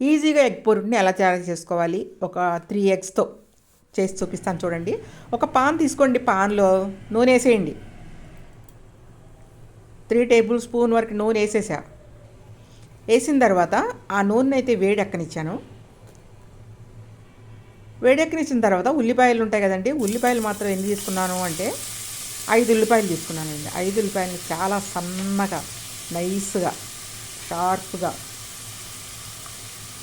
ఈజీగా ఎగ్ పూరిని ఎలా తయారు చేసుకోవాలి? ఒక త్రీ ఎగ్స్తో చేసి చూపిస్తాను చూడండి. ఒక పాన్ తీసుకోండి పాన్లో నూనె వేసేయండి. త్రీ టేబుల్ స్పూన్ వరకు నూనె వేసేసా. వేసిన తర్వాత ఆ నూనె అయితే వేడెక్కనిచ్చాను వేడెక్కనిచ్చిన తర్వాత ఉల్లిపాయలు ఉంటాయి కదండి ఉల్లిపాయలు మాత్రం ఎన్ని తీసుకున్నాను అంటే ఐదు ఉల్లిపాయలు తీసుకున్నానండి. ఐదు ఉల్లిపాయలు చాలా సన్నగా నైస్గా షార్ప్గా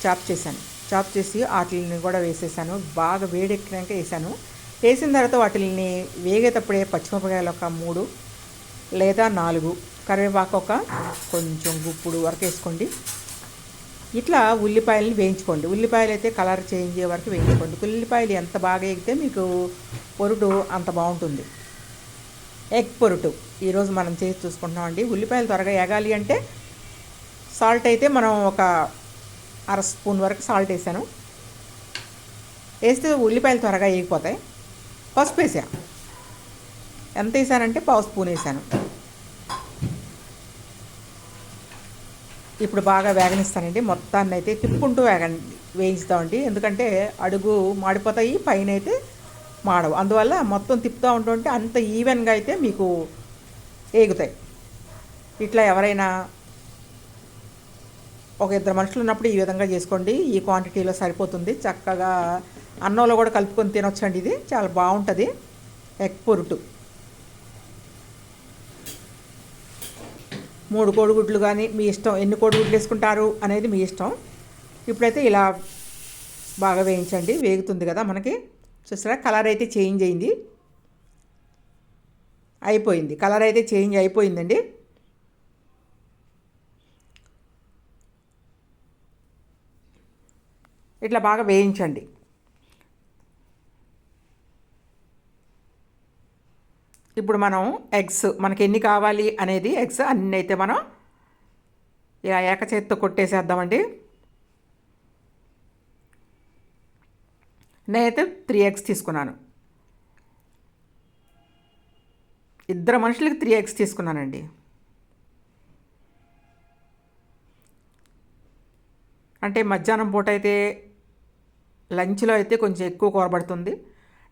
చాప్ చేశాను. చాప్ చేసి వాటిని కూడా వేసేసాను. బాగా వేడెక్కినాక వేసాను. వేసిన తర్వాత వాటిని వేగేటప్పుడే పచ్చిమిరపకాయలు ఒక మూడు లేదా నాలుగు కరివేపాకు ఒక కొంచెం గుప్పుడు వరకు వేసుకోండి. ఇట్లా ఉల్లిపాయలని వేయించుకోండి. ఉల్లిపాయలు అయితే కలర్ చేంజ్ అయ్యే వరకు వేయించుకోండి. ఉల్లిపాయలు ఎంత బాగా ఎగితే మీకు పొరుటు అంత బాగుంటుంది. ఎగ్ పొరుటు. ఈరోజు మనం చేసి చూసుకుంటున్నామండి. ఉల్లిపాయలు త్వరగా ఎగాలి అంటే సాల్ట్ అయితే మనం ఒక అర స్పూన్ వరకు సాల్ట్ వేసాను. వేస్తే ఉల్లిపాయలు త్వరగా వేగిపోతాయి. పసుపు వేసా. ఎంత వేసానంటే పావు స్పూన్ వేసాను. ఇప్పుడు బాగా వేగనిస్తానండి. మొత్తాన్ని అయితే తిప్పుకుంటూ వేగ వేయిస్తామండి. ఎందుకంటే అడుగు మాడిపోతాయి పైన అయితే మాడవు. అందువల్ల మొత్తం తిప్పుతూ ఉంటుంటే అంత ఈవెన్గా అయితే మీకు ఏగుతాయి ఇట్లా ఎవరైనా ఒక ఇద్దరు మనుషులు ఉన్నప్పుడు ఈ విధంగా చేసుకోండి. ఈ క్వాంటిటీలో సరిపోతుంది. చక్కగా అన్నంలో కూడా కలుపుకొని తినొచ్చండి ఇది. చాలా బాగుంటుంది. ఎగ్ పొరుటు. మూడు కోడిగుడ్లు కానీ మీ ఇష్టం ఎన్ని కోడిగుడ్లు వేసుకుంటారు అనేది మీ ఇష్టం. ఇప్పుడైతే ఇలా బాగా వేయించండి. వేగుతుంది కదా మనకి. చూసారా? కలర్ అయితే చేంజ్ అయింది. అయిపోయింది. కలర్ అయితే చేంజ్ అయిపోయిందండి. ఇట్లా బాగా వేయించండి. ఇప్పుడు మనం ఎగ్స్ మనకి ఎన్ని కావాలి అనేది ఎగ్స్ అన్నీ అయితే మనం ఇలా ఏకచేత్తో కొట్టేసేద్దామండి. నేనైతే త్రీ ఎగ్స్ తీసుకున్నాను. ఇద్దరు మనుషులకి త్రీ ఎగ్స్ తీసుకున్నానండి. అంటే మధ్యాహ్నం పూట అయితే లంచ్లో అయితే కొంచెం ఎక్కువ కూర పడుతుంది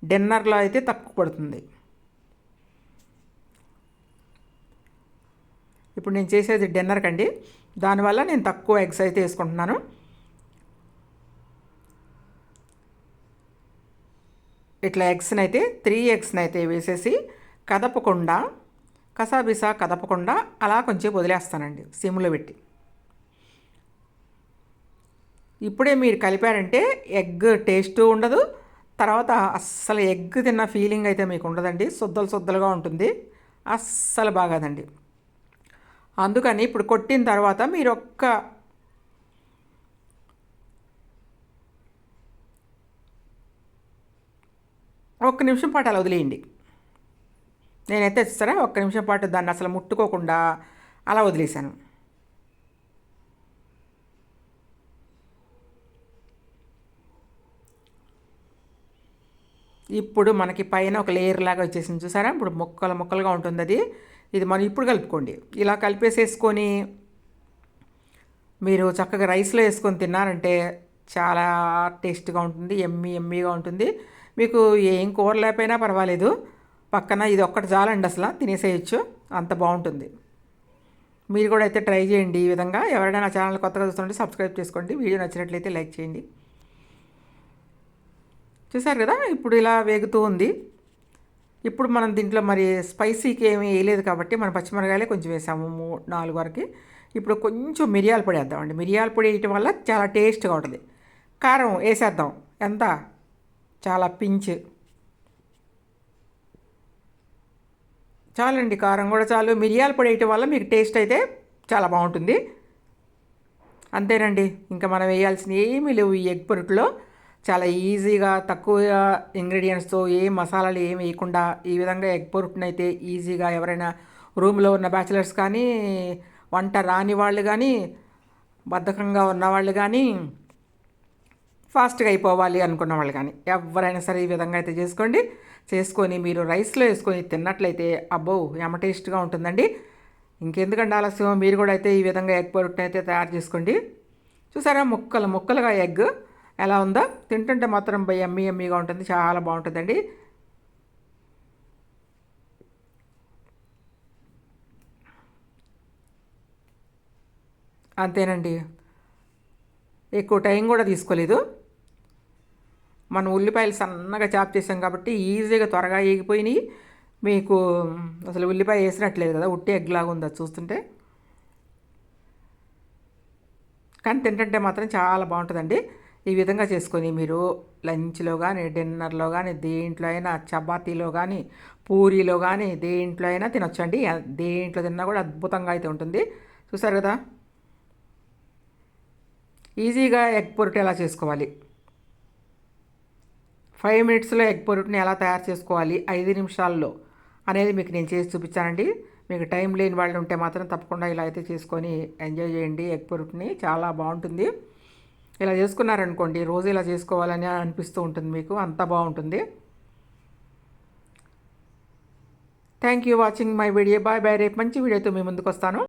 డిన్నర్లో అయితే తక్కువ పడుతుంది. ఇప్పుడు నేను చేసేది డిన్నర్కి అండి. దానివల్ల నేను తక్కువ ఎగ్స్ అయితే వేసుకుంటున్నాను. ఇట్లా ఎగ్స్ని అయితే త్రీ ఎగ్స్ని అయితే వేసేసి కదపకుండా కసాబిసా కదపకుండా అలా కొంచెం వదిలేస్తానండి. సిమ్లో పెట్టి. ఇప్పుడే మీరు కలిపారంటే ఎగ్ టేస్ట్ ఉండదు. తర్వాత అస్సలు ఎగ్ తిన్న ఫీలింగ్ అయితే మీకు ఉండదండి. శుద్ధలు శుద్ధలుగా ఉంటుంది. అస్సలు బాగాదండి. అందుకని ఇప్పుడు కొట్టిన తర్వాత మీరు ఒక్క ఒక్క నిమిషం పాటు అలా వదిలేయండి. నేనైతే సరే ఒక్క నిమిషం పాటు దాన్ని అసలు ముట్టుకోకుండా అలా వదిలేశాను. ఇప్పుడు మనకి పైన ఒక లేయర్ లాగా వచ్చేసింది. చూసారా? ఇప్పుడు ముక్కలు ముక్కలుగా ఉంటుంది అది. ఇది మనం ఇప్పుడు కలుపుకోండి. ఇలా కలిపేసేసుకొని మీరు చక్కగా రైస్లో వేసుకొని తిన్నారంటే చాలా టేస్ట్గా ఉంటుంది ఎమ్మి ఎమ్మిగా ఉంటుంది. మీకు ఏం కూర లేకపోయినా పర్వాలేదు. పక్కన ఇది ఒక్కటి చాలండి అసలు తినేసేయచ్చు. అంత బాగుంటుంది. మీరు కూడా అయితే ట్రై చేయండి ఈ విధంగా. ఎవరైనా నా ఛానల్ కొత్తగా చూస్తుంటే సబ్స్క్రైబ్ చేసుకోండి. వీడియో నచ్చినట్లయితే లైక్ చేయండి. చూసారు కదా? ఇప్పుడు ఇలా వేగుతూ ఉంది. ఇప్పుడు మనం దీంట్లో మరి స్పైసీకి ఏమీ వేయలేదు కాబట్టి మనం పచ్చిమిరకాయలే కొంచెం వేసాము మూ నాలుగు వరకు. ఇప్పుడు కొంచెం మిరియాల పొడి వేద్దామండి. మిరియాల పొడి వేయటం వల్ల చాలా టేస్ట్గా ఉంటుంది. కారం వేసేద్దాం. ఎంత? చాలా పించ్. చాలండి కారం కూడా చాలు. మిరియాల పొడి వేయటం వల్ల మీకు టేస్ట్ అయితే చాలా బాగుంటుంది. అంతేనండి. ఇంకా మనం వేయాల్సిన ఏమీ లేవు ఈ ఎగ్ పొరుట్లో. చాలా ఈజీగా తక్కువ ఇంగ్రీడియంట్స్తో ఏ మసాలాలు ఏమి వేయకుండా ఈ విధంగా ఎగ్ పొరుట్ని అయితే ఈజీగా ఎవరైనా రూమ్లో ఉన్న బ్యాచిలర్స్ కానీ వంట రాని వాళ్ళు కానీ బద్ధకంగా ఉన్నవాళ్ళు కానీ ఫాస్ట్గా అయిపోవాలి అనుకున్న వాళ్ళు కానీ ఎవరైనా సరే ఈ విధంగా అయితే చేసుకోండి. చేసుకొని మీరు రైస్లో వేసుకొని తిన్నట్లయితే అబ్బో ఎమ టేస్ట్గా ఉంటుందండి. ఇంకెందుకంటే ఆలస్యం? మీరు కూడా అయితే ఈ విధంగా ఎగ్ పొరుట్ని అయితే తయారు చేసుకోండి. చూసారా? ముక్కలు ముక్కలుగా ఎగ్. ఎలా ఉందో? తింటుంటే మాత్రం ఎమ్మి ఎమ్మిగా ఉంటుంది. చాలా బాగుంటుందండి. అంతేనండి. ఎక్కువ టైం కూడా తీసుకోలేదు. మనం ఉల్లిపాయలు సన్నగా చాప్ చేసాం కాబట్టి ఈజీగా త్వరగా ఏగిపోయినాయి మీకు అసలు ఉల్లిపాయ వేసినట్లేదు కదా ఉట్టి ఎగ్లాగా ఉందా చూస్తుంటే. కానీ తింటుంటే మాత్రం చాలా బాగుంటుందండి. ఈ విధంగా చేసుకొని మీరు లంచ్లో కానీ డిన్నర్లో కానీ దేంట్లో అయినా చపాతీలో కానీ పూరీలో కానీ దేంట్లో అయినా తినొచ్చండి. దేంట్లో తిన్నా కూడా అద్భుతంగా అయితే ఉంటుంది. చూసారు కదా? ఈజీగా ఎగ్ పొరుటు ఎలా చేసుకోవాలి? ఫైవ్ మినిట్స్లో ఎగ్ పొరుటుని ఎలా తయారు చేసుకోవాలి? ఐదు నిమిషాల్లో అనేది మీకు నేను చేసి చూపించానండి. మీకు టైం లేని వాళ్ళు ఉంటే మాత్రం తప్పకుండా ఇలా అయితే చేసుకొని ఎంజాయ్ చేయండి. ఎగ్ పొరుటుని చాలా బాగుంటుంది. ఇలా చేసుకున్నారనుకోండి రోజు ఇలా చేసుకోవాలని అనిపిస్తూ ఉంటుంది మీకు అంత బాగుంటుంది. Thank you watching my video bye bye రేపు మంచి వీడియోతో మీ ముందుకు వస్తాను